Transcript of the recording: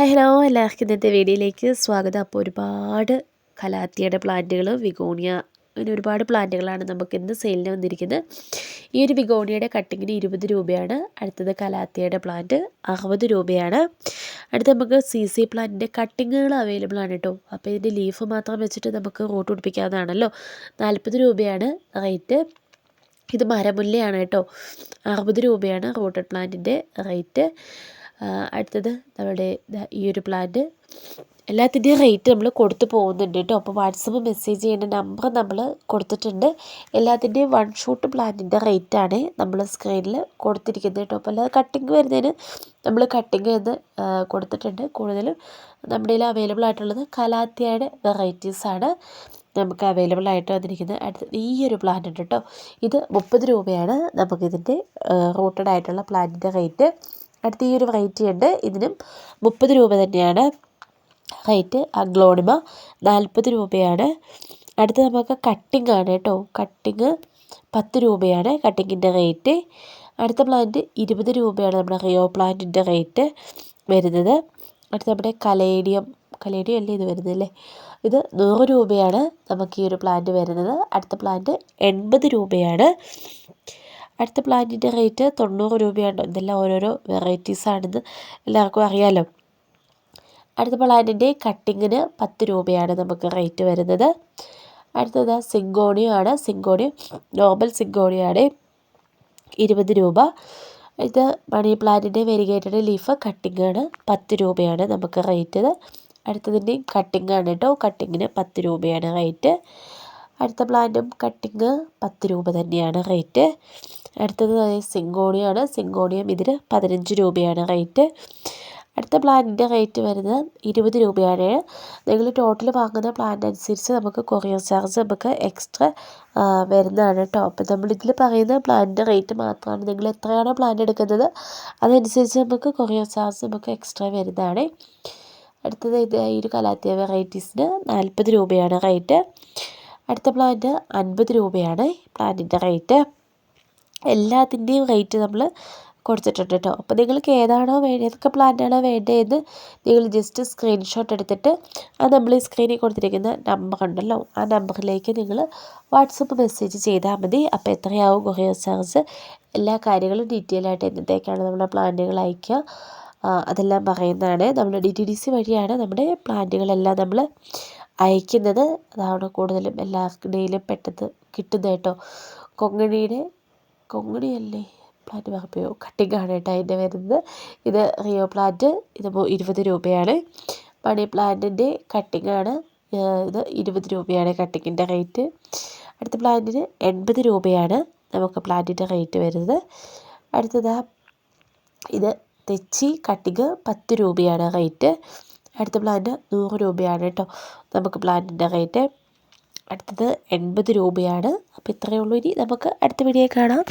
Hi hello. എല്ലാവർക്കും ഇന്നത്തെ വീഡിയോയിലേക്ക് സ്വാഗതം. അപ്പോൾ ഒരുപാട് കലാത്തിയുടെ പ്ലാന്റുകൾ വിഗോണിയ അങ്ങനെ ഒരുപാട് പ്ലാന്റുകളാണ് നമുക്ക് ഇന്ന് സെയിലിന് വന്നിരിക്കുന്നത്. ഈ ഒരു വിഗോണിയയുടെ കട്ടിങ്ങിന് ഇരുപത് രൂപയാണ്. അടുത്തത് കലാത്തിയുടെ പ്ലാന്റ് അറുപത് രൂപയാണ്. അടുത്ത് നമുക്ക് സി സി പ്ലാന്റിന്റെ കട്ടിങ്ങുകൾ അവൈലബിൾ ആണ് കേട്ടോ അപ്പോൾ ഇതിന്റെ ലീഫ് മാത്രം വെച്ചിട്ട് നമുക്ക് റൂട്ട് പിടിപ്പിക്കാവുന്നതാണല്ലോ. നാൽപ്പത് രൂപയാണ് റേറ്റ് ഇത് മരമുല്ലയാണ് കേട്ടോ അറുപത് രൂപയാണ് റൂട്ടഡ് പ്ലാന്റിന്റെ റേറ്റ് അടുത്തത് നമ്മുടെ ഈ ഒരു പ്ലാന്റ് എല്ലാത്തിന്റെയും റേറ്റ് നമ്മൾ കൊടുത്തു പോകുന്നുണ്ട് കേട്ടോ. അപ്പോൾ വാട്സപ്പ് മെസ്സേജ് ചെയ്യേണ്ട നമ്പർ നമ്മൾ കൊടുത്തിട്ടുണ്ട്. എല്ലാത്തിന്റെയും വൺ ഷൂട്ട് പ്ലാന്റിന്റെ റേറ്റാണ് നമ്മൾ സ്ക്രീനിൽ കൊടുത്തിരിക്കുന്നത് കേട്ടോ. അപ്പോൾ അല്ലാതെ കട്ടിങ് വരുന്നതിന് നമ്മൾ കട്ടിങ് എന്ന് കൊടുത്തിട്ടുണ്ട്. കൂടുതലും നമ്മുടെ കയ്യിൽ അവൈലബിൾ ആയിട്ടുള്ളത് കലാത്തിയയുടെ വെറൈറ്റീസാണ് നമുക്ക് അവൈലബിൾ ആയിട്ട് വന്നിരിക്കുന്നത്. അടുത്ത ഈ ഒരു പ്ലാന്റ് ഉണ്ട് കേട്ടോ. ഇത് മുപ്പത് രൂപയാണ് നമുക്കിതിന്റെ റൂട്ടഡ് ആയിട്ടുള്ള പ്ലാന്റിന്റെ റേറ്റ് അടുത്ത ഈ ഒരു വെറൈറ്റി ഉണ്ട്. ഇതിനും മുപ്പത് രൂപ തന്നെയാണ്. റേറ്റ് അഗ്ലോണിമ നാൽപ്പത് രൂപയാണ്. അടുത്ത നമുക്ക് കട്ടിംഗ് ആണ് കേട്ടോ. കട്ടിങ് പത്ത് രൂപയാണ് കട്ടിങ്ങിന്റെ റേറ്റ് അടുത്ത പ്ലാന്റ് ഇരുപത് രൂപയാണ് നമ്മുടെ റിയോ പ്ലാന്റിന്റെ റേറ്റ് വരുന്നത്. അടുത്ത നമ്മുടെ കലേഡിയം കലേഡിയം അല്ലേ ഇത് വരുന്നത് അല്ലേ? ഇത് നൂറ് രൂപയാണ് നമുക്ക് ഈ ഒരു പ്ലാന്റ് വരുന്നത്. അടുത്ത പ്ലാന്റ് എൺപത് രൂപയാണ്. അടുത്ത പ്ലാന്റിന്റെ റേറ്റ് തൊണ്ണൂറ് രൂപയാണ്. ഇതെല്ലാം ഓരോരോ വെറൈറ്റീസാണെന്ന് എല്ലാവർക്കും അറിയാമല്ലോ അടുത്ത പ്ലാന്റിന്റെ കട്ടിങ്ങിന് പത്ത് രൂപയാണ് നമുക്ക് റേറ്റ് വരുന്നത്. അടുത്തത് സിങ്കോണിയോ ആണ് സിങ്കോണിയോ നോർമൽ സിങ്കോണിയാണ് ഇരുപത് രൂപ. ഇത് മണി പ്ലാന്റിന്റെ വെരിഗേറ്റഡ് ലീഫ് കട്ടിങ്ങാണ് പത്ത് രൂപയാണ് നമുക്ക് റേറ്റ് അടുത്തതിന്റെയും കട്ടിങ്ങാണ് കേട്ടോ കട്ടിങ്ങിന് പത്ത് രൂപയാണ് റേറ്റ് അടുത്ത പ്ലാന്റും കട്ടിങ് പത്ത് രൂപ തന്നെയാണ് റേറ്റ്. അടുത്തത് സിങ്കോണിയാണ്. സിങ്കോണിയം ഇതിന് പതിനഞ്ച് രൂപയാണ് റേറ്റ്. അടുത്ത പ്ലാന്റിന്റെ റേറ്റ് വരുന്നത് ഇരുപത് രൂപയാണ്. നിങ്ങൾ ടോട്ടൽ വാങ്ങുന്ന പ്ലാന്റ് അനുസരിച്ച് നമുക്ക് കൊറിയർ ചാർജ് നമുക്ക് എക്സ്ട്രാ വരുന്നതാണ് കേട്ടോ അപ്പം നമ്മളിതിൽ പറയുന്ന പ്ലാന്റിന്റെ റേറ്റ് മാത്രമാണ് നിങ്ങൾ എത്രയാണോ പ്ലാന്റ് എടുക്കുന്നത് അതനുസരിച്ച് നമുക്ക് കൊറിയർ ചാർജ് നമുക്ക് എക്സ്ട്രാ വരുന്നതാണ്. അടുത്തത് ഇത് ഈ ഒരു കലാത്തിയ വെറൈറ്റീസിന് നാൽപ്പത് രൂപയാണ് റേറ്റ് അടുത്ത പ്ലാന്റ് അൻപത് രൂപയാണ് പ്ലാന്റിന്റെ റേറ്റ് എല്ലാത്തിന്റെയും റേറ്റ് നമ്മൾ കൊടുത്തിട്ടുണ്ട് കേട്ടോ അപ്പോൾ നിങ്ങൾക്ക് ഏതാണോ വേണ്ടത് ഏതൊക്കെ പ്ലാന്റാണോ വേണ്ടതെന്ന് നിങ്ങൾ ജസ്റ്റ് സ്ക്രീൻഷോട്ട് എടുത്തിട്ട് അത് നമ്മൾ ഈ സ്ക്രീനിൽ കൊടുത്തിരിക്കുന്ന നമ്പർ ഉണ്ടല്ലോ ആ നമ്പറിലേക്ക് നിങ്ങൾ വാട്സപ്പ് മെസ്സേജ് ചെയ്താൽ മതി. അപ്പോൾ എത്രയാവും കൊറിയർ ചാർജ് എല്ലാ കാര്യങ്ങളും ഡീറ്റെയിൽ ആയിട്ട് എന്നത്തേക്കാണ് നമ്മുടെ പ്ലാന്റുകൾ അയക്കുക? അതെല്ലാം പറയുന്നതാണ്. നമ്മൾ ഡി ടി ഡി സി വഴിയാണ് നമ്മുടെ പ്ലാന്റുകളെല്ലാം നമ്മൾ അയക്കുന്നത് അതാണ് കൂടുതലും എല്ലാവരുടെയിലും പെട്ടെന്ന് കിട്ടുന്നത് കേട്ടോ. കൊങ്ങിണിയുടെ കൊങ്ങിണിയല്ലേ? പ്ലാന്റ് മറപ്പയോ കട്ടിങ്ങാണ് കേട്ടോ അതിന്റെ വരുന്നത്. ഇത് റിയോ പ്ലാന്റ് ഇത് ഇരുപത് രൂപയാണ്. മണി പ്ലാന്റിന്റെ കട്ടിങ്ങാണ് ഇത് ഇരുപത് രൂപയാണ് കട്ടിങ്ങിന്റെ റേറ്റ് അടുത്ത പ്ലാന്റിന് എൺപത് രൂപയാണ് നമുക്ക് പ്ലാന്റിന്റെ റേറ്റ് വരുന്നത്. അടുത്തത് ഇത് തെച്ചി കട്ടിങ് പത്ത് രൂപയാണ് റേറ്റ് അടുത്ത പ്ലാന്റ് നൂറ് രൂപയാണ് കേട്ടോ നമുക്ക് പ്ലാന്റിന്റെ റേറ്റ് അടുത്തത് എൺപത് രൂപയാണ്. അപ്പോൾ ഇത്രയേ ഉള്ളൂ. ഇനി നമുക്ക് അടുത്ത വീഡിയോ കാണാം.